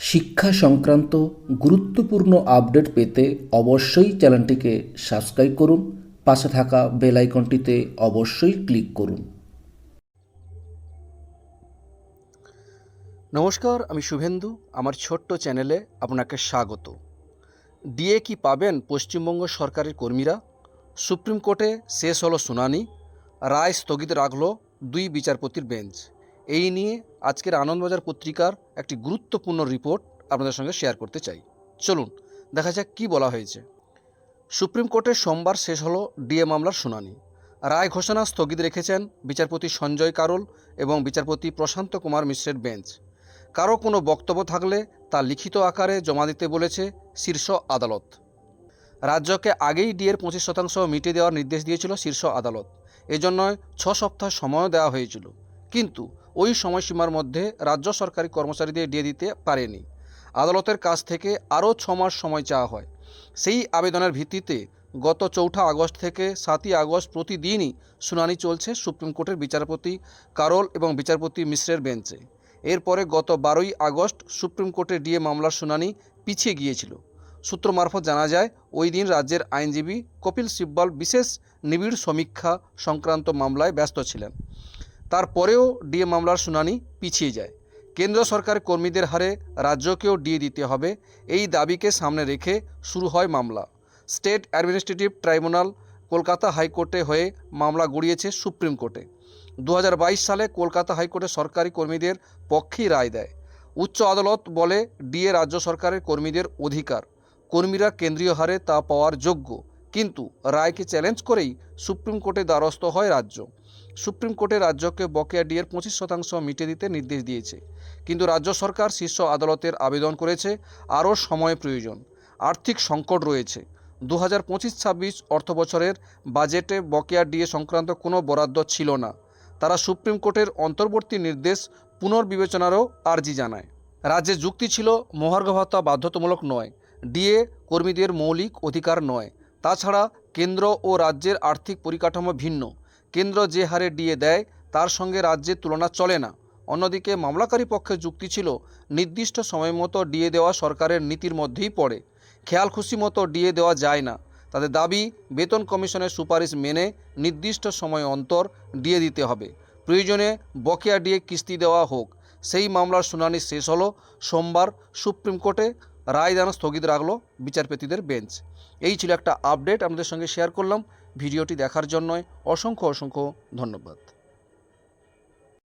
শিক্ষা সংক্রান্ত গুরুত্বপূর্ণ আপডেট পেতে অবশ্যই চ্যানেলটিকে সাবস্ক্রাইব করুন, পাশে থাকা বেল আইকনটিতে অবশ্যই ক্লিক করুন। নমস্কার, আমি শুভেন্দু, আমার ছোট্ট চ্যানেলে আপনাকে স্বাগত। ডিএ কি পাবেন পশ্চিমবঙ্গ সরকারের কর্মীরা? সুপ্রিম কোর্টে শেষ হলো শুনানি, রায় স্থগিত রাখল দুই বিচারপতির বেঞ্চ। এই নিয়ে আজকের আনন্দবাজার পত্রিকার একটি গুরুত্বপূর্ণ রিপোর্ট আপনাদের সঙ্গে শেয়ার করতে চাই। চলুন, দেখা যাক কী বলা হয়েছে। সুপ্রিম কোর্টে সোমবার শেষ হলো ডিএ মামলার শুনানি। রায় ঘোষণা স্থগিত রেখেছেন বিচারপতি সঞ্জয় কারোল এবং বিচারপতি প্রশান্ত কুমার মিশ্রের বেঞ্চ। কারও কোনো বক্তব্য থাকলে তা লিখিত আকারে জমা দিতে বলেছে শীর্ষ আদালত। রাজ্যকে আগেই ডিএর পঁচিশ শতাংশ মিটিয়ে দেওয়ার নির্দেশ দিয়েছিল শীর্ষ আদালত। এজন্য ছ সপ্তাহ সময়ও দেওয়া হয়েছিল। কিন্তু ওই সময়সীমার মধ্যে রাজ্য সরকারি কর্মচারীদের ডিএ দিতে পারেনি। আদালতের কাছ থেকে আরও ছ মাস সময় চাওয়া হয়। সেই আবেদনের ভিত্তিতে গত চৌঠা আগস্ট থেকে সাতই আগস্ট প্রতিদিনই শুনানি চলছে সুপ্রিম কোর্টের বিচারপতি কারোল এবং বিচারপতি মিশ্রের বেঞ্চে। এরপরে গত বারোই আগস্ট সুপ্রিম কোর্টে ডিএ মামলার শুনানি পিছিয়ে গিয়েছিল। সূত্র মারফত জানা যায়, ওই দিন রাজ্যের আইনজীবী কপিল সিব্বল বিশেষ নিবিড় সমীক্ষা সংক্রান্ত মামলায় ব্যস্ত ছিলেন। তারপরেও ডিএ মামলার শুনানি পিছিয়ে যায়। কেন্দ্র সরকার কর্মীদের হারে রাজ্যকেও ডিএ দিতে হবে, এই দাবিকে সামনে রেখে শুরু হয় মামলা। স্টেট অ্যাডমিনিস্ট্রেটিভ ট্রাইব্যুনাল কলকাতা হাইকোর্টে হয়ে মামলা গড়িয়েছে সুপ্রিম কোর্টে। দু হাজার বাইশ সালে কলকাতা হাইকোর্টে সরকারি কর্মীদের পক্ষেই রায় দেয়। উচ্চ আদালত বলে ডিএ রাজ্য সরকারের কর্মীদের অধিকার। কর্মীরা কেন্দ্রীয় হারে তা পাওয়ার যোগ্য, কিন্তু রায়কে চ্যালেঞ্জ করেই সুপ্রিম কোর্টে দ্বারস্থ হয় রাজ্য। সুপ্রিম কোর্টে রাজ্যকে বকেয়া ডিএর পঁচিশ শতাংশ মিটিয়ে দিতে নির্দেশ দিয়েছে। কিন্তু রাজ্য সরকার শীর্ষ আদালতের আবেদন করেছে, আরও সময় প্রয়োজন। আর্থিক সংকট রয়েছে। দু হাজার পঁচিশ ছাব্বিশ অর্থ বছরের বাজেটে বকেয়া ডিএ সংক্রান্ত কোনো বরাদ্দ ছিল না। তারা সুপ্রিম কোর্টের অন্তর্বর্তী নির্দেশ পুনর্বিবেচনারও আর্জি জানায়। রাজ্যে যুক্তি ছিল, মহার্ঘ ভাতা বাধ্যতামূলক নয়, ডিএ কর্মীদের মৌলিক অধিকার নয়। তাছাড়া কেন্দ্র ও রাজ্যের আর্থিক পরিকাঠামো ভিন্ন। কেন্দ্র যে হারে ডিএ দেয়, তার সঙ্গে রাজ্যের তুলনা চলে না। অন্যদিকে মামলাকারী পক্ষের যুক্তি ছিল, নির্দিষ্ট সময় মতো ডিএ দেওয়া সরকারের নীতির মধ্যেই পড়ে। খেয়াল খুশি মতো ডিএ দেওয়া যায় না। তাদের দাবি, বেতন কমিশনের সুপারিশ মেনে নির্দিষ্ট সময় অন্তর ডিএ দিতে হবে। প্রয়োজনে বকেয়া ডিএ কিস্তি দেওয়া হোক। সেই মামলার শুনানি শেষ হলো সোমবার সুপ্রিম কোর্টে। রায়দান স্থগিত রাখল বিচারপতিদের বেঞ্চ। এই ছিল একটা আপডেট। আপনাদের সঙ্গে শেয়ার করলাম। ভিডিওটি দেখার জন্য অসংখ্য অসংখ্য ধন্যবাদ।